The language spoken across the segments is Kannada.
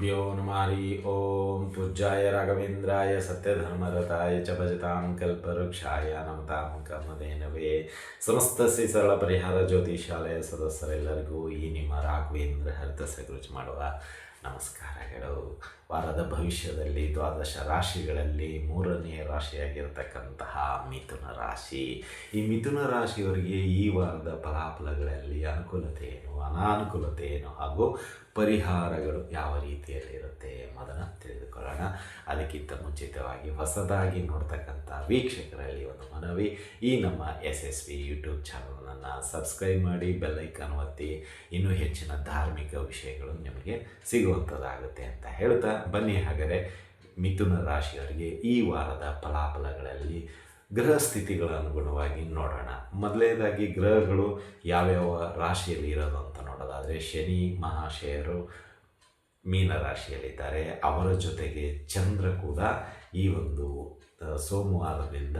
ಗುರುಭ್ಯೋ ನಮಾರಿ ಓಂ ಪೂಜ್ಯಾಯ ರಾಘವೇಂದ್ರಾಯ ಸತ್ಯಧರ್ಮರತಾಯ ಚ ಭಜತಾಂ ಕಲ್ಪವೃಕ್ಷಾಯ ನಮತಾಂ ಕರ್ಮದೇನವೇ ಸಮಸ್ತ ಶ್ರೀ ಸರಳ ಪರಿಹಾರ ಜ್ಯೋತಿಷಾಲಯ ಸದಸ್ಯರೆಲ್ಲರಿಗೂ ಈ ನಿಮ್ಮ ರಾಘವೇಂದ್ರ ಹರಿತ ಸಗುರುಚಿ ಮಾಡುವ ನಮಸ್ಕಾರಗಳು ವಾರದ ಭವಿಷ್ಯದಲ್ಲಿ ದ್ವಾದಶ ರಾಶಿಗಳಲ್ಲಿ ಮೂರನೆಯ ರಾಶಿಯಾಗಿರ್ತಕ್ಕಂತಹ ಮಿಥುನ ರಾಶಿ. ಈ ಮಿಥುನ ರಾಶಿಯವರಿಗೆ ಈ ವಾರದ ಫಲಾಫಲಗಳಲ್ಲಿ ಅನುಕೂಲತೆ ಏನು, ಅನಾನುಕೂಲತೆ ಏನು ಹಾಗೂ ಪರಿಹಾರಗಳು ಯಾವ ರೀತಿಯಲ್ಲಿ ಇರುತ್ತೆ ಎಂಬುದನ್ನು ತಿಳಿದುಕೊಳ್ಳೋಣ. ಅದಕ್ಕಿಂತ ಮುಂಚಿತವಾಗಿ ಹೊಸದಾಗಿ ನೋಡ್ತಕ್ಕಂಥ ವೀಕ್ಷಕರಲ್ಲಿ ಒಂದು ಮನವಿ. ಈ ನಮ್ಮ ಎಸ್ ಎಸ್ ವಿ ಯೂಟ್ಯೂಬ್ ಚಾನಲನ್ನು ಸಬ್ಸ್ಕ್ರೈಬ್ ಮಾಡಿ ಬೆಲ್ಲೈಕನ್ ಒತ್ತಿ. ಇನ್ನೂ ಹೆಚ್ಚಿನ ಧಾರ್ಮಿಕ ವಿಷಯಗಳು ನಿಮಗೆ ಸಿಗುವಂಥದ್ದಾಗುತ್ತೆ ಅಂತ ಹೇಳ್ತಾ ಬನ್ನಿ ಹಾಗಾದರೆ ಮಿಥುನ ರಾಶಿಯವರಿಗೆ ಈ ವಾರದ ಫಲಾಫಲಗಳಲ್ಲಿ ಗ್ರಹ ಸ್ಥಿತಿಗಳ ಅನುಗುಣವಾಗಿ ನೋಡೋಣ. ಮೊದಲನೇದಾಗಿ ಗ್ರಹಗಳು ಯಾವ್ಯಾವ ರಾಶಿಯಲ್ಲಿ ಇರೋದು ಅಂತ ನೋಡೋದಾದರೆ, ಶನಿ, ಮಹಾಶಯರು ಮೀನ ರಾಶಿಯಲ್ಲಿದ್ದಾರೆ. ಅವರ ಜೊತೆಗೆ ಚಂದ್ರ ಕೂಡ ಈ ಒಂದು ಸೋಮವಾರದಿಂದ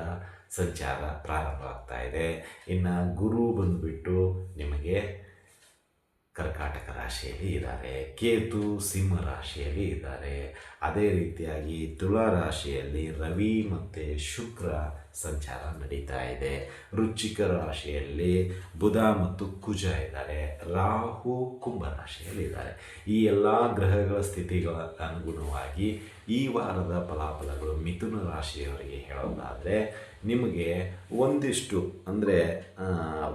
ಸಂಚಾರ ಪ್ರಾರಂಭ ಆಗ್ತಾ ಇದೆ. ಇನ್ನು ಗುರು ಬಂದುಬಿಟ್ಟು ನಿಮಗೆ ಕರ್ಕಾಟಕ ರಾಶಿಯಲ್ಲಿ ಇದ್ದಾರೆ. ಕೇತು ಸಿಂಹ ರಾಶಿಯಲ್ಲಿ ಇದ್ದಾರೆ. ಅದೇ ರೀತಿಯಾಗಿ ತುಲಾ ರಾಶಿಯಲ್ಲಿ ರವಿ ಮತ್ತು ಶುಕ್ರ ಸಂಚಾರ ನಡೀತಾ ಇದೆ. ವೃಶ್ಚಿಕ ರಾಶಿಯಲ್ಲಿ ಬುಧ ಮತ್ತು ಕುಜ ಇದ್ದಾರೆ. ರಾಹು ಕುಂಭ ರಾಶಿಯಲ್ಲಿ ಇದ್ದಾರೆ. ಈ ಎಲ್ಲ ಗ್ರಹಗಳ ಸ್ಥಿತಿಗಳ ಅನುಗುಣವಾಗಿ ಈ ವಾರದ ಫಲಾಫಲಗಳು ಮಿಥುನ ರಾಶಿಯವರಿಗೆ ಹೇಳೋದಾದರೆ ನಿಮಗೆ ಒಂದಿಷ್ಟು ಅಂದರೆ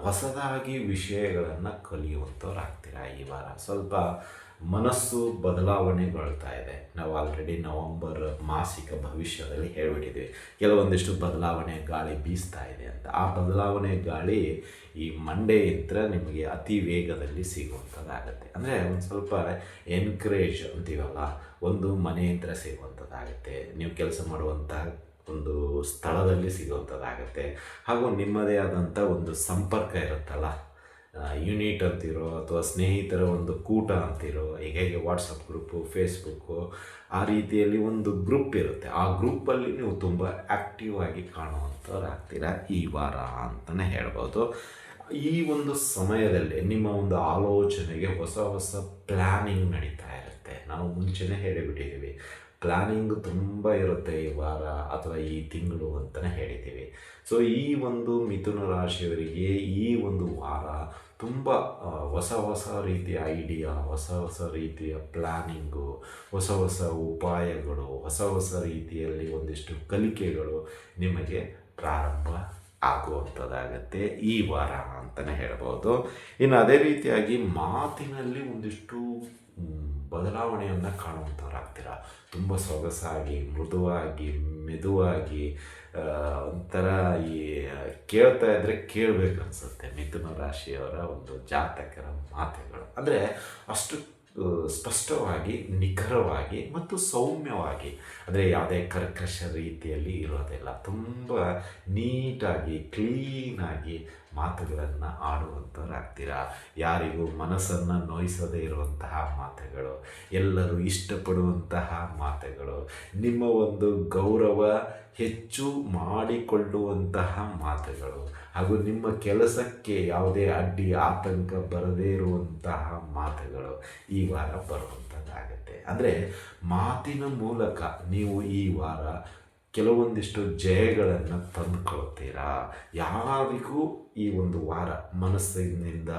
ಹೊಸದಾಗಿ ವಿಷಯಗಳನ್ನು ಕಲಿಯುವಂಥವ್ರು ಆಗ್ತೀರಾ ಈ ವಾರ? ಸ್ವಲ್ಪ ಮನಸ್ಸು ಬದಲಾವಣೆಗೊಳ್ತಾ ಇದೆ. ನಾವು ಆಲ್ರೆಡಿ ನವಂಬರ್ ಮಾಸಿಕ ಭವಿಷ್ಯದಲ್ಲಿ ಹೇಳಿಬಿಟ್ಟಿದ್ವಿ. ಕೆಲವೊಂದಿಷ್ಟು ಬದಲಾವಣೆ ಗಾಳಿ ಬೀಸ್ತಾ ಇದೆ ಅಂತ. ಆ ಬದಲಾವಣೆ ಗಾಳಿ ಈ ಮಂಡೆಯಿಂದ ನಿಮಗೆ ಅತಿ ವೇಗದಲ್ಲಿ ಸಿಗುವಂಥದ್ದಾಗುತ್ತೆ. ಅಂದರೆ ಒಂದು ಸ್ವಲ್ಪ ಎನ್ಕರೇಜ್ ಅಂತೀವಲ್ಲ, ಒಂದು ಮನೆಯಿಂದ ಸಿಗುವಂಥದ್ದಾಗುತ್ತೆ. ನೀವು ಕೆಲಸ ಮಾಡುವಂಥ ಒಂದು ಸ್ಥಳದಲ್ಲಿ ಸಿಗುವಂಥದ್ದಾಗುತ್ತೆ. ಹಾಗೂ ನಿಮ್ಮದೇ ಆದಂಥ ಒಂದು ಸಂಪರ್ಕ ಇರುತ್ತಲ್ಲ ಯೂನಿಟ್ ಅಂತಿರೋ ಅಥವಾ ಸ್ನೇಹಿತರ ಒಂದು ಕೂಟ ಅಂತಿರೋ, ಈಗ ಹೇಗೆ ವಾಟ್ಸಪ್ ಗ್ರೂಪು ಫೇಸ್ಬುಕ್ಕು ಆ ರೀತಿಯಲ್ಲಿ ಒಂದು ಗ್ರೂಪ್ ಇರುತ್ತೆ. ಆ ಗ್ರೂಪಲ್ಲಿ ನೀವು ತುಂಬ ಆ್ಯಕ್ಟಿವ್ ಆಗಿ ಕಾಣುವಂಥವ್ರಾಗ್ತೀರಾ ಈ ವಾರ ಅಂತಲೇ ಹೇಳ್ಬೋದು. ಈ ಒಂದು ಸಮಯದಲ್ಲಿ ನಿಮ್ಮ ಒಂದು ಆಲೋಚನೆಗೆ ಹೊಸ ಹೊಸ ಪ್ಲ್ಯಾನಿಂಗ್ ನಡೀತಾ ಇರುತ್ತೆ. ನಾವು ಮುಂಚೆನೇ ಹೇಳಿಬಿಟ್ಟಿದ್ದೀವಿ. ಪ್ಲ್ಯಾನಿಂಗ್ ತುಂಬ ಇರುತ್ತೆ ಈ ವಾರ ಅಥವಾ ಈ ತಿಂಗಳು ಅಂತಲೇ ಹೇಳಿದ್ದೀವಿ. ಸೊ ಈ ಒಂದು ಮಿಥುನ ರಾಶಿಯವರಿಗೆ ಈ ಒಂದು ವಾರ ತುಂಬ ಹೊಸ ಹೊಸ ರೀತಿಯ ಐಡಿಯಾ ಹೊಸ ಹೊಸ ರೀತಿಯ ಪ್ಲ್ಯಾನಿಂಗು ಹೊಸ ಹೊಸ ಉಪಾಯಗಳು, ಹೊಸ ಹೊಸ ರೀತಿಯಲ್ಲಿ ಒಂದಿಷ್ಟು ಕಲಿಕೆಗಳು ನಿಮಗೆ ಪ್ರಾರಂಭ ಆಗುವಂಥದ್ದಾಗತ್ತೆ ಈ ವಾರ ಅಂತಲೇ ಹೇಳ್ಬೋದು. ಇನ್ನು ಅದೇ ರೀತಿಯಾಗಿ ಮಾತಿನಲ್ಲಿ ಒಂದಿಷ್ಟು ಬದಲಾವಣೆಯನ್ನು ಕಾಣುವಂಥವ್ರಾಗ್ತೀರ ತುಂಬ ಸೊಗಸಾಗಿ, ಮೃದುವಾಗಿ, ಮೆದುವಾಗಿ ಒಂಥರ ಈ ಕೇಳ್ತಾ ಇದ್ದರೆ ಕೇಳಬೇಕು ಅನಿಸುತ್ತೆ. ಮಿಥುನ ರಾಶಿಯವರ ಒಂದು ಜಾತಕರ ಮಾತುಗಳು. ಅಂದರೆ ಅಷ್ಟು ಸ್ಪಷ್ಟವಾಗಿ, ನಿಖರವಾಗಿ ಮತ್ತು ಸೌಮ್ಯವಾಗಿ. ಅಂದರೆ ಯಾವುದೇ ಕರ್ಕಶ ರೀತಿಯಲ್ಲಿ ಇರೋದಿಲ್ಲ. ತುಂಬ ನೀಟಾಗಿ, ಕ್ಲೀನಾಗಿ ಮಾತುಗಳನ್ನು ಆಡುವಂಥವರಾಗ್ತೀರಾ ಯಾರಿಗೂ ಮನಸ್ಸನ್ನು ನೋಯಿಸದೇ ಇರುವಂತಹ ಮಾತುಗಳು, ಎಲ್ಲರೂ ಇಷ್ಟಪಡುವಂತಹ ಮಾತುಗಳು, ನಿಮ್ಮ ಒಂದು ಗೌರವ ಹೆಚ್ಚು ಮಾಡಿಕೊಳ್ಳುವಂತಹ ಮಾತುಗಳು ಹಾಗೂ ನಿಮ್ಮ ಕೆಲಸಕ್ಕೆ ಯಾವುದೇ ಅಡ್ಡಿ, ಆತಂಕ ಬರದೇ ಇರುವಂತಹ ಮಾತುಗಳು ಈ ವಾರ ಬರುವಂಥದ್ದಾಗತ್ತೆ. ಅಂದರೆ ಮಾತಿನ ಮೂಲಕ ನೀವು ಈ ವಾರ ಕೆಲವೊಂದಿಷ್ಟು ಜಯಗಳನ್ನು ತಂದುಕೊಳ್ತೀರಾ? ಯಾರಿಗೂ ಈ ಒಂದು ವಾರ ಮನಸ್ಸಿನಿಂದ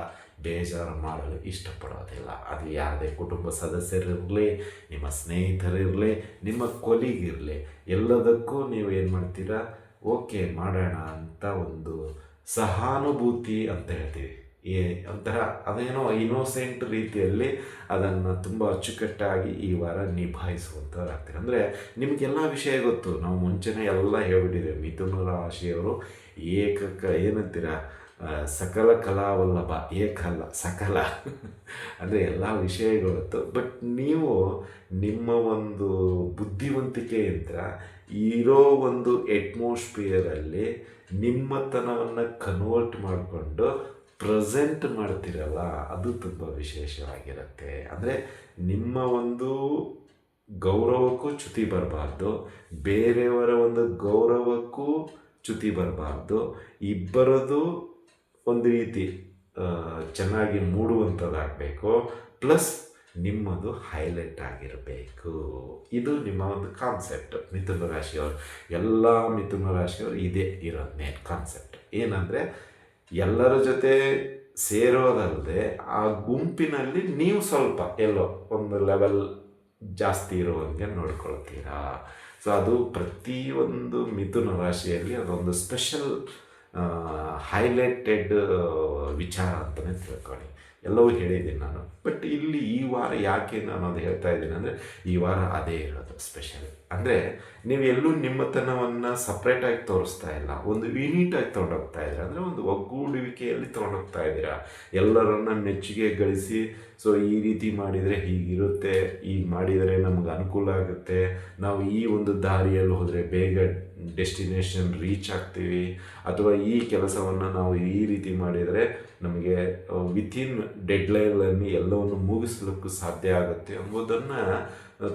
ಬೇಜಾರು ಮಾಡಲು ಇಷ್ಟಪಡೋದಿಲ್ಲ. ಅದು ಯಾವುದೇ ಕುಟುಂಬ ಸದಸ್ಯರಿರಲಿ, ನಿಮ್ಮ ಸ್ನೇಹಿತರಿರಲಿ, ನಿಮ್ಮ ಕೊಲಿಗಿರಲಿ, ಎಲ್ಲದಕ್ಕೂ ನೀವು ಏನು ಮಾಡ್ತೀರಾ? ಓಕೆ ಮಾಡೋಣ ಅಂತ ಒಂದು ಸಹಾನುಭೂತಿ ಅಂತ ಹೇಳ್ತೀವಿ. ಏ ಒಂಥರ ಅದೇನೋ ಇನೋಸೆಂಟ್ ರೀತಿಯಲ್ಲಿ ಅದನ್ನು ತುಂಬ ಅಚ್ಚುಕಟ್ಟಾಗಿ ಈ ವಾರ ನಿಭಾಯಿಸುವಂಥವ್ರಾಗ್ತಾರೆ ಅಂದರೆ ನಿಮಗೆಲ್ಲ ವಿಷಯ ಗೊತ್ತು, ನಾವು ಮುಂಚೆನೇ ಎಲ್ಲ ಹೇಳ್ಬಿಟ್ಟಿದ್ದೇವೆ, ಮಿಥುನ ರಾಶಿಯವರು ಏಕಕ, ಏನಂತೀರ ಸಕಲ ಕಲಾವಲ್ಲಭ, ಏಕಲ್ಲ, ಸಕಲ. ಅಂದರೆ ಎಲ್ಲ ವಿಷಯಗಳತ್ತು ಬಟ್ ನೀವು ನಿಮ್ಮ ಒಂದು ಬುದ್ಧಿವಂತಿಕೆಯಿಂದ ಇರೋ ಒಂದು ಎಟ್ಮೋಸ್ಫಿಯರಲ್ಲಿ ನಿಮ್ಮತನವನ್ನು ಕನ್ವರ್ಟ್ ಮಾಡಿಕೊಂಡು ಪ್ರೆಸೆಂಟ್ ಮಾಡ್ತೀರಲ್ಲ, ಅದು ತುಂಬ ವಿಶೇಷವಾಗಿರುತ್ತೆ. ಅಂದರೆ ನಿಮ್ಮ ಒಂದು ಗೌರವಕ್ಕೂ ಚ್ಯುತಿ ಬರಬಾರ್ದು, ಬೇರೆಯವರ ಒಂದು ಗೌರವಕ್ಕೂ ಚ್ಯುತಿ ಬರಬಾರ್ದು. ಇಬ್ಬರದು ಒಂದು ರೀತಿ ಚೆನ್ನಾಗಿ ಮೂಡುವಂಥದ್ದಾಗಬೇಕು ಪ್ಲಸ್ ನಿಮ್ಮದು ಹೈಲೈಟ್ ಆಗಿರಬೇಕು. ಇದು ನಿಮ್ಮ ಒಂದು ಕಾನ್ಸೆಪ್ಟ್. ಮಿಥುನ ರಾಶಿಯವರು, ಎಲ್ಲ ಮಿಥುನ ರಾಶಿಯವರು ಇದೇ ಇರೋ ಮೇನ್ ಕಾನ್ಸೆಪ್ಟ್. ಏನಂದರೆ ಎಲ್ಲರ ಜೊತೆ ಸೇರೋದಲ್ಲದೆ ಆ ಗುಂಪಿನಲ್ಲಿ ನೀವು ಸ್ವಲ್ಪ ಎಲ್ಲೋ ಒಂದು ಲೆವೆಲ್ ಜಾಸ್ತಿ ಇರುವಂಗೆ ನೋಡ್ಕೊಳ್ತೀರಾ. ಸೊ ಅದು ಪ್ರತಿಯೊಂದು ಮಿಥುನ ರಾಶಿಯಲ್ಲಿ ಅದೊಂದು ಸ್ಪೆಷಲ್ ಹೈಲೈಟೆಡ್ ವಿಚಾರ ಅಂತಲೇ ತಿಳ್ಕೊಳ್ಳಿ. ಎಲ್ಲವೂ ಹೇಳಿದ್ದೀನಿ ನಾನು. ಬಟ್ ಇಲ್ಲಿ ಈ ವಾರ ಯಾಕೆ ನಾನು ಅದು ಹೇಳ್ತಾ ಇದ್ದೀನಿ ಅಂದರೆ, ಈ ವಾರ ಅದೇ ಇರೋದು ಸ್ಪೆಷಲ್ ಅಂದರೆ ನೀವು ಎಲ್ಲೂ ನಿಮ್ಮತನವನ್ನು ಸಪ್ರೇಟಾಗಿ ತೋರಿಸ್ತಾ ಇಲ್ಲ. ಒಂದು ಯೂನಿಟಾಗಿ ತೊಗೊಂಡೋಗ್ತಾ ಇದ್ದೀರಾ? ಅಂದರೆ ಒಂದು ಒಗ್ಗೂಡುವಿಕೆಯಲ್ಲಿ ತೊಗೊಂಡೋಗ್ತಾ ಇದ್ದೀರಾ? ಎಲ್ಲರನ್ನ ಮೆಚ್ಚುಗೆ ಗಳಿಸಿ ಸೊ ಈ ರೀತಿ ಮಾಡಿದರೆ ಹೀಗಿರುತ್ತೆ ಈಗ ಮಾಡಿದರೆ ನಮ್ಗೆ ಅನುಕೂಲ ಆಗುತ್ತೆ. ನಾವು ಈ ಒಂದು ದಾರಿಯಲ್ಲಿ ಹೋದರೆ ಬೇಗ ಡೆಸ್ಟಿನೇಷನ್ ರೀಚ್ ಆಗ್ತೀವಿ. ಅಥವಾ ಈ ಕೆಲಸವನ್ನು ನಾವು ಈ ರೀತಿ ಮಾಡಿದರೆ ನಮಗೆ ವಿತಿನ್ ಡೆಡ್ಲೈನಲ್ಲಿ ಎಲ್ಲವನ್ನು ಮುಗಿಸ್ಲಿಕ್ಕೂ ಸಾಧ್ಯ ಆಗುತ್ತೆ ಎಂಬುದನ್ನು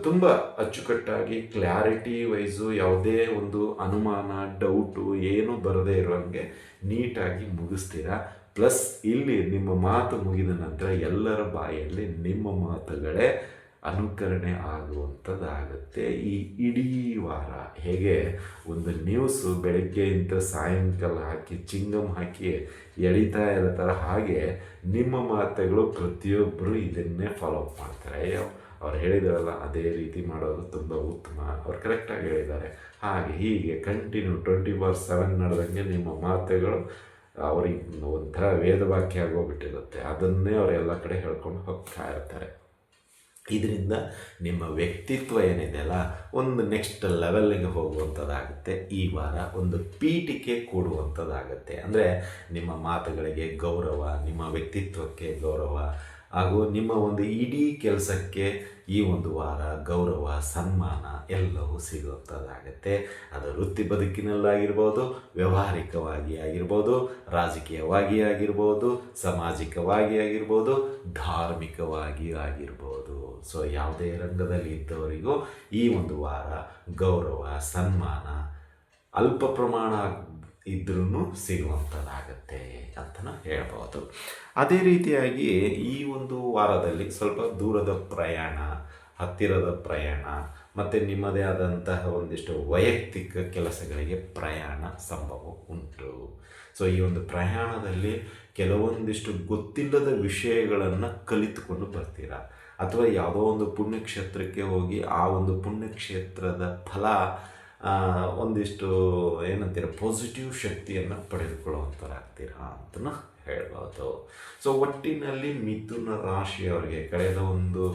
ತುಂಬ ಅಚ್ಚುಕಟ್ಟಾಗಿ ಕ್ಲಾರಿಟಿ ವೈಸು ಯಾವುದೇ ಒಂದು ಅನುಮಾನ ಡೌಟು ಏನೂ ಬರದೇ ಇರೋಂಗೆ ನೀಟಾಗಿ ಮುಗಿಸ್ತೀರಾ? ಪ್ಲಸ್ ಇಲ್ಲಿ ನಿಮ್ಮ ಮಾತು ಮುಗಿದ ನಂತರ ಎಲ್ಲರ ಬಾಯಲ್ಲಿ ನಿಮ್ಮ ಮಾತುಗಳೇ. ಅನುಕರಣೆ ಆಗುವಂಥದ್ದಾಗುತ್ತೆ. ಈ ಇಡೀ ವಾರ ಹೇಗೆ ಒಂದು ನ್ಯೂಸು ಬೆಳಗ್ಗೆಯಿಂದ ಸಾಯಂಕಾಲ ಹಾಕಿ, ಚಿಂಗಮ್ ಹಾಕಿ ಎಳಿತಾ ಇರ್ತಾರೆ ಹಾಗೆ ನಿಮ್ಮ ಮಾತೆಗಳು ಪ್ರತಿಯೊಬ್ಬರು ಇದನ್ನೇ ಫಾಲೋ ಅಪ್ ಮಾಡ್ತಾರೆ. ಅವ್ರು ಹೇಳಿದಾರಲ್ಲ, ಅದೇ ರೀತಿ ಮಾಡೋದು ತುಂಬ ಉತ್ತಮ. ಅವ್ರು ಕರೆಕ್ಟಾಗಿ ಹೇಳಿದ್ದಾರೆ. ಹಾಗೆ ಹೀಗೆ ಕಂಟಿನ್ಯೂ ಟ್ವೆಂಟಿ ಫೋರ್ ಸೆವೆನ್ ನಡೆದಂಗೆ ನಿಮ್ಮ ಮಾತೆಗಳು ಅವ್ರಿಗೆ ಒಂಥರ ವೇದವಾಕ್ಯ ಆಗೋಗ್ಬಿಟ್ಟಿರುತ್ತೆ. ಅದನ್ನೇ ಅವರೆಲ್ಲ ಕಡೆ ಹೇಳ್ಕೊಂಡು ಹೋಗ್ತಾ ಇರ್ತಾರೆ. ಇದರಿಂದ ನಿಮ್ಮ ವ್ಯಕ್ತಿತ್ವ ಏನಿದೆಯಲ್ಲ ಒಂದು ನೆಕ್ಸ್ಟ್ ಲೆವೆಲ್ಲಿಗೆ ಹೋಗುವಂಥದ್ದಾಗುತ್ತೆ. ಈ ವಾರ ಒಂದು ಪೀಠಿಕೆ ಕೂಡುವಂಥದ್ದಾಗುತ್ತೆ. ಅಂದರೆ ನಿಮ್ಮ ಮಾತುಗಳಿಗೆ ಗೌರವ, ನಿಮ್ಮ ವ್ಯಕ್ತಿತ್ವಕ್ಕೆ ಗೌರವ, ಹಾಗೂ ನಿಮ್ಮ ಒಂದು ಇಡೀ ಕೆಲಸಕ್ಕೆ ಈ ಒಂದು ವಾರ ಗೌರವ, ಸನ್ಮಾನ ಎಲ್ಲವೂ ಸಿಗುತ್ತದಾಗತ್ತೆ ಅದು ವೃತ್ತಿ ಬದುಕಿನಲ್ಲಾಗಿರ್ಬೋದು, ವ್ಯವಹಾರಿಕವಾಗಿ ಆಗಿರ್ಬೋದು, ರಾಜಕೀಯವಾಗಿ ಆಗಿರ್ಬೋದು, ಸಾಮಾಜಿಕವಾಗಿ ಆಗಿರ್ಬೋದು, ಧಾರ್ಮಿಕವಾಗಿ ಆಗಿರ್ಬೋದು. ಸೊ ಯಾವುದೇ ರಂಗದಲ್ಲಿ ಇದ್ದವರಿಗೂ ಈ ಒಂದು ವಾರ ಗೌರವ, ಸನ್ಮಾನ, ಅಲ್ಪ ಪ್ರಮಾಣ ಇದ್ರೂ ಸಿಗುವಂಥದ್ದಾಗತ್ತೆ ಅಂತಲೂ ಹೇಳ್ಬೋದು. ಅದೇ ರೀತಿಯಾಗಿ ಈ ಒಂದು ವಾರದಲ್ಲಿ ಸ್ವಲ್ಪ ದೂರದ ಪ್ರಯಾಣ, ಹತ್ತಿರದ ಪ್ರಯಾಣ, ಮತ್ತು ನಿಮ್ಮದೇ ಆದಂತಹ ಒಂದಿಷ್ಟು ವೈಯಕ್ತಿಕ ಕೆಲಸಗಳಿಗೆ ಪ್ರಯಾಣ ಸಂಭವ ಉಂಟು. ಸೊ ಈ ಒಂದು ಪ್ರಯಾಣದಲ್ಲಿ ಕೆಲವೊಂದಿಷ್ಟು ಗೊತ್ತಿಲ್ಲದ ವಿಷಯಗಳನ್ನು ಕಲಿತುಕೊಂಡು ಬರ್ತೀರಾ? ಅಥವಾ ಯಾವುದೋ ಒಂದು ಪುಣ್ಯಕ್ಷೇತ್ರಕ್ಕೆ ಹೋಗಿ ಆ ಒಂದು ಪುಣ್ಯಕ್ಷೇತ್ರದ ಫಲ ಒಂದಿಷ್ಟು ಏನಂತೀರ ಪಾಸಿಟಿವ್ ಶಕ್ತಿಯನ್ನು ಪಡೆದುಕೊಳ್ಳುವಂಥರಾಗ್ತೀರಾ ಅಂತಲೂ ಹೇಳ್ಬೋದು. ಸೊ ಒಟ್ಟಿನಲ್ಲಿ ಮಿಥುನ ರಾಶಿಯವರಿಗೆ ಕಳೆದ ಒಂದು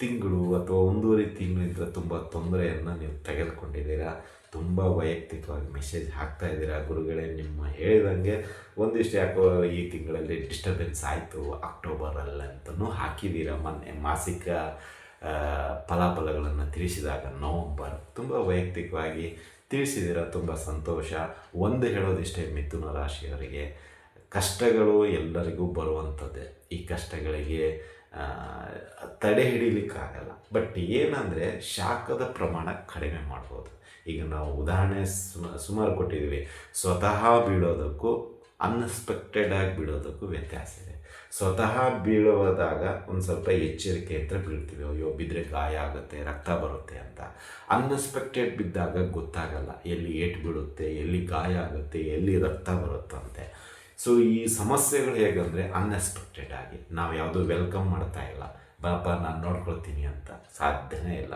ತಿಂಗಳು ಅಥವಾ ಒಂದೂವರೆ ತಿಂಗಳಿಂದ ತುಂಬ ತೊಂದರೆಯನ್ನು ನೀವು ತೆಗೆದುಕೊಂಡಿದ್ದೀರಾ? ತುಂಬ ವೈಯಕ್ತಿಕವಾಗಿ ಮೆಸೇಜ್ ಹಾಕ್ತಾ ಇದ್ದೀರಾ? ಗುರುಗಳೇ, ನಿಮ್ಮ ಹೇಳಿದಂಗೆ ಒಂದಿಷ್ಟು ಯಾಕೋ ಈ ತಿಂಗಳಲ್ಲಿ ಡಿಸ್ಟರ್ಬೆನ್ಸ್ ಆಯಿತು ಅಕ್ಟೋಬರಲ್ಲಿ ಅಂತಲೂ ಹಾಕಿದ್ದೀರಾ? ಮೊನ್ನೆ ಮಾಸಿಕ ಫಲಾಫಲಗಳನ್ನು ತಿಳಿಸಿದಾಗ ನವಂಬರ್ ತುಂಬ ವೈಯಕ್ತಿಕವಾಗಿ ತಿಳಿಸಿದಿರ ತುಂಬ ಸಂತೋಷ. ಒಂದು ಹೇಳೋದಿಷ್ಟೇ ಮಿಥುನ ರಾಶಿಯವರಿಗೆ, ಕಷ್ಟಗಳು ಎಲ್ಲರಿಗೂ ಬರುವಂಥದ್ದೇ ಈ ಕಷ್ಟಗಳಿಗೆ ತಡೆ ಹಿಡೀಲಿಕ್ಕಾಗಲ್ಲ. ಬಟ್ ಏನಂದರೆ ಶಾಖದ ಪ್ರಮಾಣ ಕಡಿಮೆ ಮಾಡ್ಬೋದು. ಈಗ ನಾವು ಉದಾಹರಣೆ ಸುಮ, ಸುಮಾರು ಕೊಟ್ಟಿದ್ದೀವಿ. ಸ್ವತಃ ಬೀಳೋದಕ್ಕೂ ಅನ್ಎಕ್ಸ್ಪೆಕ್ಟೆಡ್ ಆಗಿ ಬೀಳೋದಕ್ಕೂ ವ್ಯತ್ಯಾಸ ಇದೆ. ಸ್ವತಃ ಬೀಳುವುದಾಗ ಒಂದು ಸ್ವಲ್ಪ ಎಚ್ಚರಿಕೆ ಅಂತ ಬೀಳ್ತೀವಿ. ಅಯ್ಯೋ ಬಿದ್ದರೆ ಗಾಯ ಆಗುತ್ತೆ, ರಕ್ತ ಬರುತ್ತೆ ಅಂತ. ಅನ್ಎಕ್ಸ್ಪೆಕ್ಟೆಡ್ ಬಿದ್ದಾಗ ಗೊತ್ತಾಗಲ್ಲ. ಎಲ್ಲಿ ಏಟು ಬೀಳುತ್ತೆ, ಎಲ್ಲಿ ಗಾಯ ಆಗುತ್ತೆ, ಎಲ್ಲಿ ರಕ್ತ ಬರುತ್ತಂತೆ ಸೊ ಈ ಸಮಸ್ಯೆಗಳು ಹೇಗಂದರೆ ಅನ್ಎಕ್ಸ್ಪೆಕ್ಟೆಡ್ ಆಗಿ. ನಾವು ಯಾವುದೂ ವೆಲ್ಕಮ್ ಮಾಡ್ತಾ ಇಲ್ಲ. ಬಾಪ, ನಾನು ನೋಡ್ಕೊಳ್ತೀನಿ ಅಂತ. ಸಾಧ್ಯನೇ ಇಲ್ಲ.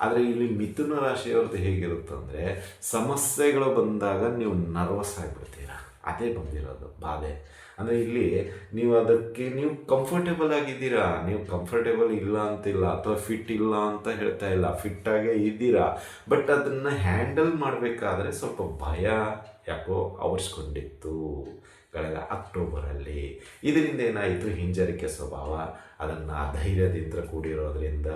ಆದರೆ ಇಲ್ಲಿ ಮಿಥುನ ರಾಶಿಯವ್ರದ್ದು ಹೇಗಿರುತ್ತಂದರೆ ಸಮಸ್ಯೆಗಳು ಬಂದಾಗ ನೀವು ನರ್ವಸ್ ಆಗಿಬಿಡ್ತೀರಾ. ಅದೇ ಬಂದಿರೋದು, ಬಾಧೆ. ಅಂದರೆ ಇಲ್ಲಿ ನೀವು ಅದಕ್ಕೆ ನೀವು ಕಂಫರ್ಟೇಬಲ್ ಆಗಿದ್ದೀರಾ? ನೀವು ಕಂಫರ್ಟೇಬಲ್ ಇಲ್ಲ ಅಂತಿಲ್ಲ ಅಥವಾ ಫಿಟ್ ಇಲ್ಲ ಅಂತ ಹೇಳ್ತಾ ಇಲ್ಲ. ಫಿಟ್ಟಾಗೇ ಇದ್ದೀರಾ? ಬಟ್ ಅದನ್ನು ಹ್ಯಾಂಡಲ್ ಮಾಡಬೇಕಾದ್ರೆ ಸ್ವಲ್ಪ ಭಯ ಯಾಕೋ ಆವರಿಸ್ಕೊಂಡಿತ್ತು ಕಳೆದ ಅಕ್ಟೋಬರಲ್ಲಿ. ಇದರಿಂದ ಏನಾಯಿತು? ಹಿಂಜರಿಕೆ ಸ್ವಭಾವ, ಅದನ್ನು ಧೈರ್ಯದಿಂದ ಕೂಡಿರೋದ್ರಿಂದ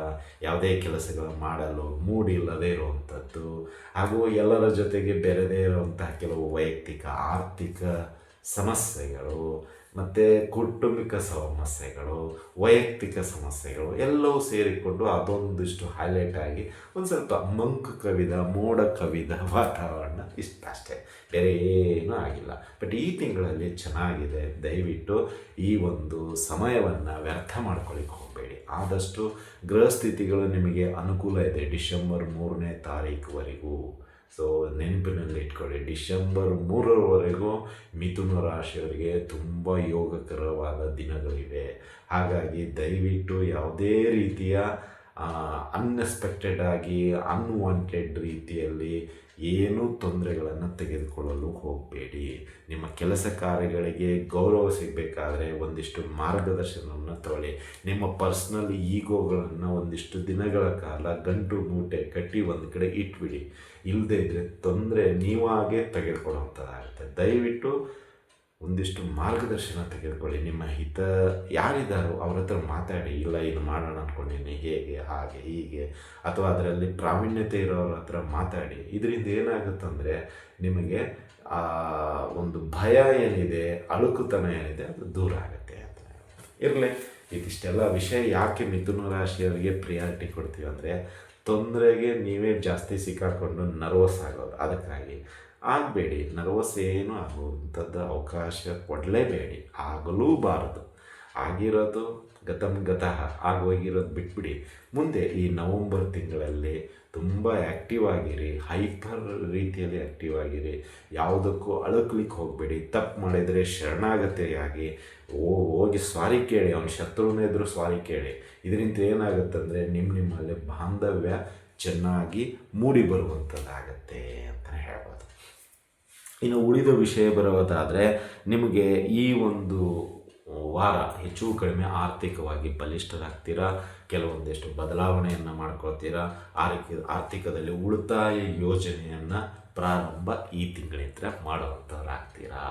ಯಾವುದೇ ಕೆಲಸಗಳು ಮಾಡಲು ಮೂಡಿಲ್ಲದೇ ಇರುವಂಥದ್ದು. ಹಾಗೂ ಎಲ್ಲರ ಜೊತೆಗೆ ಬೆರೆದೇ ಇರುವಂತಹ ಕೆಲವು ವೈಯಕ್ತಿಕ, ಆರ್ಥಿಕ ಸಮಸ್ಯೆಗಳು, ಮತ್ತು ಕೌಟುಂಬಿಕ ಸಮಸ್ಯೆಗಳು, ವೈಯಕ್ತಿಕ ಸಮಸ್ಯೆಗಳು ಎಲ್ಲವೂ ಸೇರಿಕೊಂಡು ಅದೊಂದಿಷ್ಟು ಹೈಲೈಟ್ ಆಗಿ ಒಂದು ಸ್ವಲ್ಪ ಮಂಕು ಕವಿದ, ಮೋಡ ಕವಿದ ವಾತಾವರಣ ಇಷ್ಟ ಅಷ್ಟೇ. ಬೇರೆ ಏನೂ ಆಗಿಲ್ಲ. ಬಟ್ ಈ ತಿಂಗಳಲ್ಲಿ ಚೆನ್ನಾಗಿದೆ. ದಯವಿಟ್ಟು ಈ ಒಂದು ಸಮಯವನ್ನು ವ್ಯರ್ಥ ಮಾಡ್ಕೊಳ್ಳಿಕ್ಕೆ ಹೋಗಬೇಡಿ. ಆದಷ್ಟು ಗೃಹಸ್ಥಿತಿಗಳು ನಿಮಗೆ ಅನುಕೂಲ ಇದೆ ಡಿಸೆಂಬರ್ ಮೂರನೇ ತಾರೀಕುವರೆಗೂ ಸೊ ನೆನಪಿನಲ್ಲಿ ಇಟ್ಕೊಳ್ಳಿ. ಡಿಸೆಂಬರ್ ಮೂರರವರೆಗೂ ಮಿಥುನ ರಾಶಿಯವರಿಗೆ ತುಂಬ ಯೋಗಕರವಾದ ದಿನಗಳಿವೆ. ಹಾಗಾಗಿ ದಯವಿಟ್ಟು ಯಾವುದೇ ರೀತಿಯ ಅನ್ಎಕ್ಸ್ಪೆಕ್ಟೆಡ್ ಆಗಿ ಅನ್ವಾಂಟೆಡ್ ರೀತಿಯಲ್ಲಿ ಏನೂ ತೊಂದರೆಗಳನ್ನು ತೆಗೆದುಕೊಳ್ಳಲು ಹೋಗಬೇಡಿ. ನಿಮ್ಮ ಕೆಲಸ ಕಾರ್ಯಗಳಿಗೆ ಗೌರವ ಸಿಗಬೇಕಾದ್ರೆ ಒಂದಿಷ್ಟು ಮಾರ್ಗದರ್ಶನವನ್ನು ತಗೊಳ್ಳಿ. ನಿಮ್ಮ ಪರ್ಸ್ನಲ್ ಈಗೋಗಳನ್ನು ಒಂದಿಷ್ಟು ದಿನಗಳ ಕಾಲ ಗಂಟು ಮೂಟೆ ಕಟ್ಟಿ ಒಂದು ಕಡೆ ಇಟ್ಬಿಡಿ. ಇಲ್ಲದೇ ಇದ್ದರೆ ತೊಂದರೆ ನೀವಾಗೇ ತೆಗೆದುಕೊಳ್ಳುವಂಥದ್ದಾಗುತ್ತೆ ದಯವಿಟ್ಟು ಒಂದಿಷ್ಟು ಮಾರ್ಗದರ್ಶನ ತೆಗೆದುಕೊಳ್ಳಿ. ನಿಮ್ಮ ಹಿತ ಯಾರಿದ್ದಾರೋ ಅವ್ರ ಹತ್ರ ಮಾತಾಡಿ, ಇಲ್ಲ ಇದು ಮಾಡೋಣ ಅಂದ್ಕೊಂಡಿದ್ದೀನಿ ಹೇಗೆ, ಹಾಗೆ, ಹೀಗೆ, ಅಥವಾ ಅದರಲ್ಲಿ ಪ್ರಾವೀಣ್ಯತೆ ಇರೋರ ಹತ್ರ ಮಾತಾಡಿ. ಇದರಿಂದ ಏನಾಗುತ್ತಂದರೆ ನಿಮಗೆ, ಆ, ಒಂದು ಭಯ ಏನಿದೆ, ಅಳುಕುತನ ಏನಿದೆ, ಅದು ದೂರ ಆಗುತ್ತೆ ಅಂತ ಇರಲಿ, ಇದಿಷ್ಟೆಲ್ಲ ವಿಷಯ ಯಾಕೆ ಮಿಥುನ ರಾಶಿಯವರಿಗೆ ಪ್ರಿಯಾರಿಟಿ ಕೊಡ್ತೀವಿ ಅಂದರೆ, ತೊಂದರೆಗೆ ನೀವೇ ಜಾಸ್ತಿ ಸಿಕ್ಕಾಕೊಂಡು ನರ್ವಸ್ ಆಗೋದು. ಅದಕ್ಕಾಗಿ ಆಗಬೇಡಿ, ನರ್ವಸೇನು ಆಗುವಂಥದ್ದು ಅವಕಾಶ ಕೊಡಲೇಬೇಡಿ ಆಗಲೂಬಾರದು ಆಗಿರೋದು ಗತಂ ಗತಃ ಆಗೋಗಿರೋದು ಬಿಟ್ಬಿಡಿ. ಮುಂದೆ ಈ ನವಂಬರ್ ತಿಂಗಳಲ್ಲಿ ತುಂಬ ಆ್ಯಕ್ಟಿವ್ ಆಗಿರಿ, ಹೈಪರ್ ರೀತಿಯಲ್ಲಿ ಆ್ಯಕ್ಟಿವ್ ಆಗಿರಿ. ಯಾವುದಕ್ಕೂ ಅಳಕ್ಲಿಕ್ಕೆ ಹೋಗಬೇಡಿ, ತಪ್ಪು ಮಾಡಿದರೆ ಶರಣಾಗತೆಯಾಗಿ. ಓ, ಹೋಗಿ ಸ್ವಾರಿ ಕೇಳಿ, ಅವನ ಶತ್ರುನೇ ಎದುರು ಸ್ವಾರಿ ಕೇಳಿ. ಇದರಿಂದ ಏನಾಗುತ್ತಂದರೆ ನಿಮ್ಮ ನಿಮ್ಮಲ್ಲಿ ಬಾಂಧವ್ಯ ಚೆನ್ನಾಗಿ ಮೂಡಿ ಬರುವಂಥದ್ದಾಗತ್ತೆ ಅಂತ ಹೇಳ್ಬೋದು. ಇನ್ನು ಉಳಿದ ವಿಷಯ ಬರೋದಾದರೆ ನಿಮಗೆ ಈ ಒಂದು ವಾರ ಹೆಚ್ಚು ಕಡಿಮೆ ಆರ್ಥಿಕವಾಗಿ ಬಲಿಷ್ಠರಾಗ್ತೀರಾ? ಕೆಲವೊಂದಿಷ್ಟು ಬದಲಾವಣೆಯನ್ನು ಮಾಡ್ಕೊಳ್ತೀರಾ? ಆರ್ಥಿಕ, ಆರ್ಥಿಕದಲ್ಲಿ ಉಳಿತಾಯ ಯೋಜನೆಯನ್ನು ಪ್ರಾರಂಭ ಈ ತಿಂಗಳಿಂದ ಮಾಡುವಂಥವ್ರಾಗ್ತೀರಾ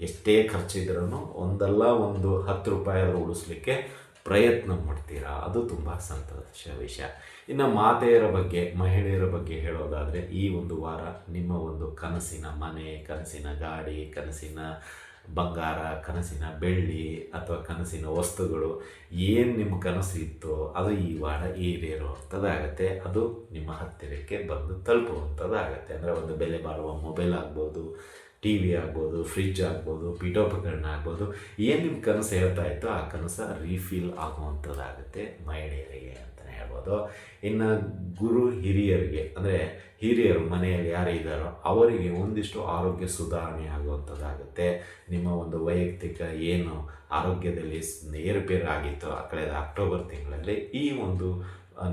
ಎಷ್ಟೇ ಖರ್ಚಿದ್ರೂ ಒಂದಲ್ಲ ಒಂದು ಹತ್ತು ರೂಪಾಯಿ ಉಳಿಸ್ಲಿಕ್ಕೆ ಪ್ರಯತ್ನ ಮಾಡ್ತೀರಾ? ಅದು ತುಂಬ ಸಂತೋಷ ವಿಷಯ. ಇನ್ನು ಮಾತೆಯರ ಬಗ್ಗೆ, ಮಹಿಳೆಯರ ಬಗ್ಗೆ ಹೇಳೋದಾದರೆ, ಈ ಒಂದು ವಾರ ನಿಮ್ಮ ಒಂದು ಕನಸಿನ ಮನೆ, ಕನಸಿನ ಗಾಡಿ, ಕನಸಿನ ಬಂಗಾರ, ಕನಸಿನ ಬೆಳ್ಳಿ ಅಥವಾ ಕನಸಿನ ವಸ್ತುಗಳು ಏನು ನಿಮ್ಮ ಕನಸು ಇತ್ತೋ ಅದು ಈ ವಾರ ಈಡೇರುವಂಥದ್ದಾಗತ್ತೆ. ಅದು ನಿಮ್ಮ ಹತ್ತಿರಕ್ಕೆ ಬಂದು ತಲುಪುವಂಥದ್ದಾಗತ್ತೆ. ಅಂದರೆ ಒಂದು ಬೆಲೆ ಬಾಳುವ ಮೊಬೈಲ್ ಆಗ್ಬೋದು ಟಿ ವಿ ಆಗ್ಬೋದು ಫ್ರಿಜ್ ಆಗ್ಬೋದು ಪೀಠೋಪಕರಣ ಆಗ್ಬೋದು, ಏನು ನಿಮ್ಮ ಕನಸು ಹೇಳ್ತಾ ಇತ್ತು ಆ ಕನಸು ರೀಫಿಲ್ ಆಗುವಂಥದ್ದಾಗುತ್ತೆ ಮಹಿಳೆಯರಿಗೆ ಅಂತಲೇ ಹೇಳ್ಬೋದು. ಇನ್ನು ಗುರು ಹಿರಿಯರಿಗೆ, ಅಂದರೆ ಹಿರಿಯರು ಮನೆಯಲ್ಲಿ ಯಾರು ಇದ್ದಾರೋ ಅವರಿಗೆ ಒಂದಿಷ್ಟು ಆರೋಗ್ಯ ಸುಧಾರಣೆ ಆಗುವಂಥದ್ದಾಗುತ್ತೆ. ನಿಮ್ಮ ಒಂದು ವೈಯಕ್ತಿಕ ಏನು ಆರೋಗ್ಯದಲ್ಲಿ ಏರುಪೇರು ಆಗಿತ್ತು ಆ ಕಳೆದ ಅಕ್ಟೋಬರ್ ತಿಂಗಳಲ್ಲಿ ಈ ಒಂದು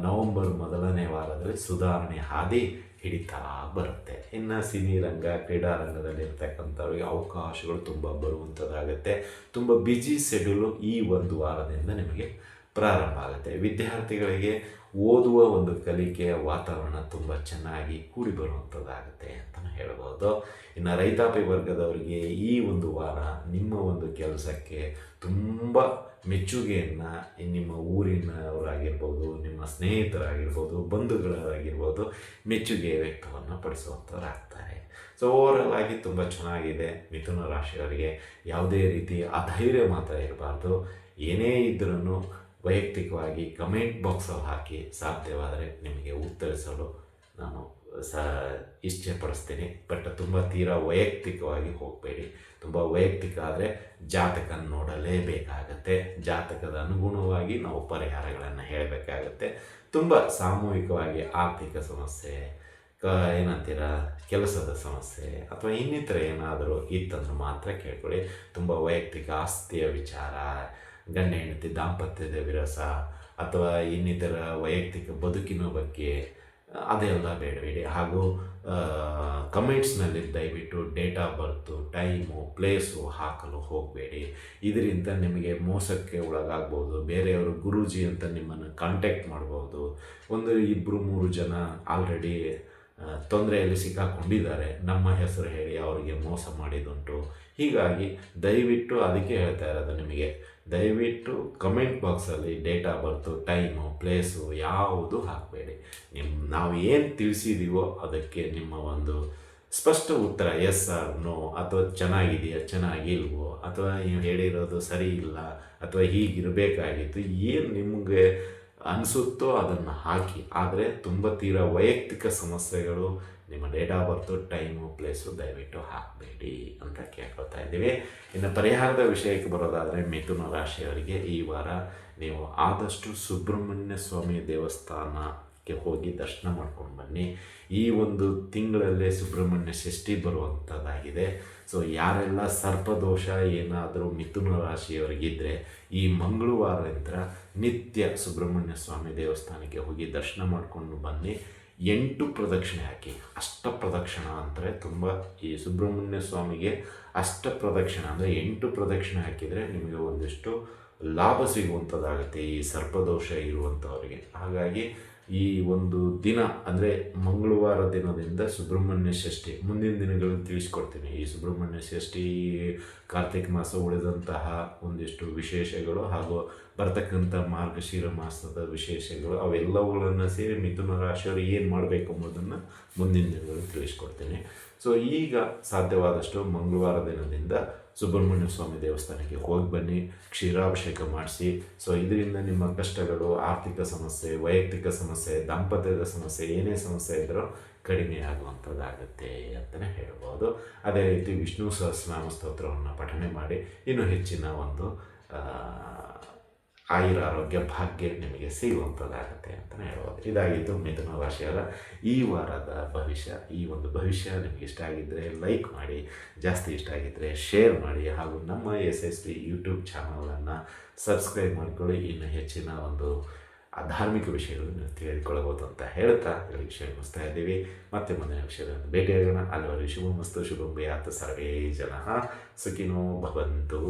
ನವಂಬರ್ ಮೊದಲನೇ ವಾರದಲ್ಲಿ ಸುಧಾರಣೆ ಹಾದಿ ಹಿಡಿತಾ ಬರುತ್ತೆ. ಇನ್ನು ಸಿನಿ ರಂಗ, ಕ್ರೀಡಾ ರಂಗದಲ್ಲಿ ಇರ್ತಕ್ಕಂಥವ್ರಿಗೆ ಅವಕಾಶಗಳು ತುಂಬ ಬರುವಂಥದ್ದಾಗುತ್ತೆ. ತುಂಬ ಬ್ಯುಸಿ ಶೆಡ್ಯೂಲು ಈ ಒಂದು ವಾರದಿಂದ ನಿಮಗೆ ಪ್ರಾರಂಭ ಆಗುತ್ತೆ. ವಿದ್ಯಾರ್ಥಿಗಳಿಗೆ ಓದುವ ಒಂದು ಕಲಿಕೆಯ ವಾತಾವರಣ ತುಂಬ ಚೆನ್ನಾಗಿ ಕೂಡಿ ಬರುವಂಥದ್ದಾಗುತ್ತೆ ಅಂತಲೇ ಹೇಳ್ಬೋದು. ಇನ್ನು ರೈತಾಪಿ ವರ್ಗದವರಿಗೆ ಈ ಒಂದು ವಾರ ನಿಮ್ಮ ಒಂದು ಕೆಲಸಕ್ಕೆ ತುಂಬ ಮೆಚ್ಚುಗೆಯನ್ನು ನಿಮ್ಮ ಊರಿನವರಾಗಿರ್ಬೋದು, ನಿಮ್ಮ ಸ್ನೇಹಿತರಾಗಿರ್ಬೋದು ಬಂಧುಗಳಾಗಿರ್ಬೋದು ಮೆಚ್ಚುಗೆ ವ್ಯಕ್ತವನ್ನು ಪಡಿಸುವಂಥವರಾಗ್ತಾರೆ ಸೊ ಓವರಲ್ ಆಗಿ ತುಂಬ ಚೆನ್ನಾಗಿದೆ. ಮಿಥುನ ರಾಶಿಯವರಿಗೆ ಯಾವುದೇ ರೀತಿ ಅಧೈರ್ಯ ಮಾತ್ರ ಇರಬಾರ್ದು. ಏನೇ ಇದ್ರೂ ವೈಯಕ್ತಿಕವಾಗಿ ಕಮೆಂಟ್ ಬಾಕ್ಸಲ್ಲಿ ಹಾಕಿ ಸಾಧ್ಯವಾದರೆ ನಿಮಗೆ ಉತ್ತರಿಸಲು ನಾನು ಸ ಇಷ್ಟಪಡಿಸ್ತೀನಿ ಬಟ್ ತುಂಬ ತೀರಾ ವೈಯಕ್ತಿಕವಾಗಿ ಹೋಗಬೇಡಿ. ತುಂಬ ವೈಯಕ್ತಿಕ ಆದರೆ ಜಾತಕ ನೋಡಲೇಬೇಕಾಗತ್ತೆ. ಜಾತಕದ ಅನುಗುಣವಾಗಿ ನಾವು ಪರಿಹಾರಗಳನ್ನು ಹೇಳಬೇಕಾಗತ್ತೆ. ತುಂಬ ಸಾಮೂಹಿಕವಾಗಿ ಆರ್ಥಿಕ ಸಮಸ್ಯೆ, ಕ ಏನಂತೀರ, ಕೆಲಸದ ಸಮಸ್ಯೆ ಅಥವಾ ಇನ್ನಿತರ ಏನಾದರೂ ಇತ್ತಂದ್ರೆ ಮಾತ್ರ ಕೇಳ್ಕೊಳ್ಳಿ. ತುಂಬ ವೈಯಕ್ತಿಕ ಆಸ್ತಿಯ ವಿಚಾರ ಗಂಡ, ಹೆಂಡತಿ, ದಾಂಪತ್ಯದ ವಿರಸ ಅಥವಾ ಇನ್ನಿತರ ವೈಯಕ್ತಿಕ ಬದುಕಿನ ಬಗ್ಗೆ ಅದೆಲ್ಲ ಬೇಡಬೇಡಿ ಹಾಗೂ ಕಮೆಂಟ್ಸ್ನಲ್ಲಿ ದಯವಿಟ್ಟು date of birth, time, place ಹಾಕಲು ಹೋಗಬೇಡಿ. ಇದರಿಂದ ನಿಮಗೆ ಮೋಸಕ್ಕೆ ಒಳಗಾಗ್ಬೋದು. ಬೇರೆಯವರು ಗುರೂಜಿ ಅಂತ ನಿಮ್ಮನ್ನು ಕಾಂಟ್ಯಾಕ್ಟ್ ಮಾಡ್ಬೋದು. ಒಂದು ಇಬ್ಬರು ಮೂರು ಜನ ಆಲ್ರೆಡಿ ತೊಂದರೆಯಲ್ಲಿ ಸಿಕ್ಕಾಕೊಂಡಿದ್ದಾರೆ. ನಮ್ಮ ಹೆಸರು ಹೇಳಿ ಅವರಿಗೆ ಮೋಸ ಮಾಡಿದುಂಟು ಹೀಗಾಗಿ ದಯವಿಟ್ಟು ಅದಕ್ಕೆ ಹೇಳ್ತಾ ಇರೋದು ನಿಮಗೆ. ದಯವಿಟ್ಟು ಕಮೆಂಟ್ ಬಾಕ್ಸಲ್ಲಿ date of birth time place ಯಾವುದು ಹಾಕಬೇಡಿ. ನಿಮ್ಮ ನಾವು ಏನು ತಿಳಿಸಿದ್ದೀವೋ ಅದಕ್ಕೆ ನಿಮ್ಮ ಒಂದು ಸ್ಪಷ್ಟ ಉತ್ತರ ಎಸ್ ಆರ್ ನೋ ಅಥವಾ ಚೆನ್ನಾಗಿದೆಯಾ, ಚೆನ್ನಾಗಿಲ್ವೋ, ಅಥವಾ ನೀವು ಹೇಳಿರೋದು ಸರಿ ಇಲ್ಲ, ಅಥವಾ ಹೀಗಿರಬೇಕಾಗಿತ್ತು, ಏನು ನಿಮಗೆ ಅನಿಸುತ್ತೋ ಅದನ್ನು ಹಾಕಿ. ಆದರೆ ತುಂಬ ತೀರಾ ವೈಯಕ್ತಿಕ ಸಮಸ್ಯೆಗಳು ನಿಮ್ಮ date of birth time place ದಯವಿಟ್ಟು ಹಾಕಬೇಡಿ ಅಂತ ಕೇಳ್ಕೊತಾ ಇದ್ದೀವಿ. ಇನ್ನು ಪರಿಹಾರದ ವಿಷಯಕ್ಕೆ ಬರೋದಾದರೆ ಮಿಥುನ ರಾಶಿಯವರಿಗೆ ಈ ವಾರ ನೀವು ಆದಷ್ಟು ಸುಬ್ರಹ್ಮಣ್ಯ ಸ್ವಾಮಿ ದೇವಸ್ಥಾನಕ್ಕೆ ಹೋಗಿ ದರ್ಶನ ಮಾಡ್ಕೊಂಡು ಬನ್ನಿ. ಈ ಒಂದು ತಿಂಗಳಲ್ಲೇ ಸುಬ್ರಹ್ಮಣ್ಯ ಷಷ್ಠಿ ಬರುವಂಥದ್ದಾಗಿದೆ ಸೊ ಯಾರೆಲ್ಲ ಸರ್ಪದೋಷ ಏನಾದರೂ ಮಿಥುನ ರಾಶಿಯವರಿಗಿದ್ದರೆ ಈ ಮಂಗಳವಾರದಿಂದ ನಿತ್ಯ ಸುಬ್ರಹ್ಮಣ್ಯ ಸ್ವಾಮಿ ದೇವಸ್ಥಾನಕ್ಕೆ ಹೋಗಿ ದರ್ಶನ ಮಾಡಿಕೊಂಡು ಬನ್ನಿ. ಎಂಟು ಪ್ರದಕ್ಷಿಣೆ ಹಾಕಿ. ಅಷ್ಟ ಪ್ರದಕ್ಷಿಣ ಅಂದರೆ ತುಂಬ ಈ ಸುಬ್ರಹ್ಮಣ್ಯ ಸ್ವಾಮಿಗೆ ಅಷ್ಟ ಪ್ರದಕ್ಷಿಣ ಅಂದರೆ ಎಂಟು ಪ್ರದಕ್ಷಿಣೆ ಹಾಕಿದರೆ ನಿಮಗೆ ಒಂದಿಷ್ಟು ಲಾಭ ಸಿಗುವಂಥದ್ದಾಗುತ್ತೆ ಈ ಸರ್ಪದೋಷ ಇರುವಂಥವ್ರಿಗೆ ಹಾಗಾಗಿ ಈ ಒಂದು ದಿನ, ಅಂದರೆ ಮಂಗಳವಾರ ದಿನದಿಂದ ಸುಬ್ರಹ್ಮಣ್ಯ ಷಷ್ಠಿ, ಮುಂದಿನ ದಿನಗಳನ್ನು ತಿಳಿಸ್ಕೊಡ್ತೀನಿ. ಈ ಸುಬ್ರಹ್ಮಣ್ಯ ಷಷ್ಠಿ, ಕಾರ್ತಿಕ ಮಾಸ ಉಳಿದಂತಹ ಒಂದಿಷ್ಟು ವಿಶೇಷಗಳು ಹಾಗೂ ಬರ್ತಕ್ಕಂಥ ಮಾರ್ಗಶಿರ ಮಾಸದ ವಿಶೇಷಗಳು, ಅವೆಲ್ಲವುಗಳನ್ನು ಸೇರಿ ಮಿಥುನ ರಾಶಿಯವರು ಏನು ಮಾಡಬೇಕು ಎಂಬುದನ್ನು ಮುಂದಿನ ದಿನಗಳಲ್ಲಿ ತಿಳಿಸ್ಕೊಡ್ತೀನಿ. ಸೊ ಈಗ ಸಾಧ್ಯವಾದಷ್ಟು ಮಂಗಳವಾರ ದಿನದಿಂದ ಸುಬ್ರಹ್ಮಣ್ಯ ಸ್ವಾಮಿ ದೇವಸ್ಥಾನಕ್ಕೆ ಹೋಗಿ ಬನ್ನಿ, ಕ್ಷೀರಾಭಿಷೇಕ ಮಾಡಿಸಿ. ಸೊ ಇದರಿಂದ ನಿಮ್ಮ ಕಷ್ಟಗಳು, ಆರ್ಥಿಕ ಸಮಸ್ಯೆ, ವೈಯಕ್ತಿಕ ಸಮಸ್ಯೆ, ದಾಂಪತ್ಯದ ಸಮಸ್ಯೆ, ಏನೇ ಸಮಸ್ಯೆ ಇದ್ದರೂ ಕಡಿಮೆ ಆಗುವಂಥದ್ದಾಗುತ್ತೆ ಅಂತಲೇ ಹೇಳ್ಬೋದು. ಅದೇ ರೀತಿ ವಿಷ್ಣು ಸಹಸ್ರನಾಮ ಸ್ತೋತ್ರವನ್ನು ಪಠನೆ ಮಾಡಿ. ಇನ್ನೂ ಹೆಚ್ಚಿನ ಒಂದು ಆಯುರ ಆರೋಗ್ಯ ಭಾಗ್ಯ ನಿಮಗೆ ಸಿಗುವಂಥದ್ದಾಗುತ್ತೆ ಅಂತಲೇ ಹೇಳ್ಬೋದು. ಇದಾಗಿದ್ದು ಮಿಥುನ ರಾಶಿಯಾದ ಈ ವಾರದ ಭವಿಷ್ಯ, ಈ ಒಂದು ಭವಿಷ್ಯ ನಿಮಗೆ ಇಷ್ಟ ಆಗಿದ್ದರೆ ಲೈಕ್ ಮಾಡಿ, ಜಾಸ್ತಿ ಇಷ್ಟ ಆಗಿದ್ದರೆ ಶೇರ್ ಮಾಡಿ, ಹಾಗೂ ನಮ್ಮ ಎಸ್ ಎಸ್ ಪಿ ಯೂಟ್ಯೂಬ್ ಚಾನಲನ್ನು ಸಬ್ಸ್ಕ್ರೈಬ್ ಮಾಡಿಕೊಳ್ಳಿ. ಇನ್ನು ಹೆಚ್ಚಿನ ಒಂದು ಧಾರ್ಮಿಕ ವಿಷಯಗಳನ್ನು ತಿಳಿದುಕೊಳ್ಳಬಹುದು ಅಂತ ಹೇಳ್ತಾ ಈ ವಿಷಯ ಮುಗಿಸ್ತಾ ಇದ್ದೀವಿ. ಮತ್ತೆ ಮುಂದಿನ ವಿಷಯಗಳನ್ನು ಭೇಟಿಯಾಗೋಣ ಅಲ್ಲಿವರೆಗೆ ಶುಭ ಮಸ್ತು ಶುಭ ಸರ್ವೇ ಜನ. ಸುಖಿನೋ ಭವಂತು.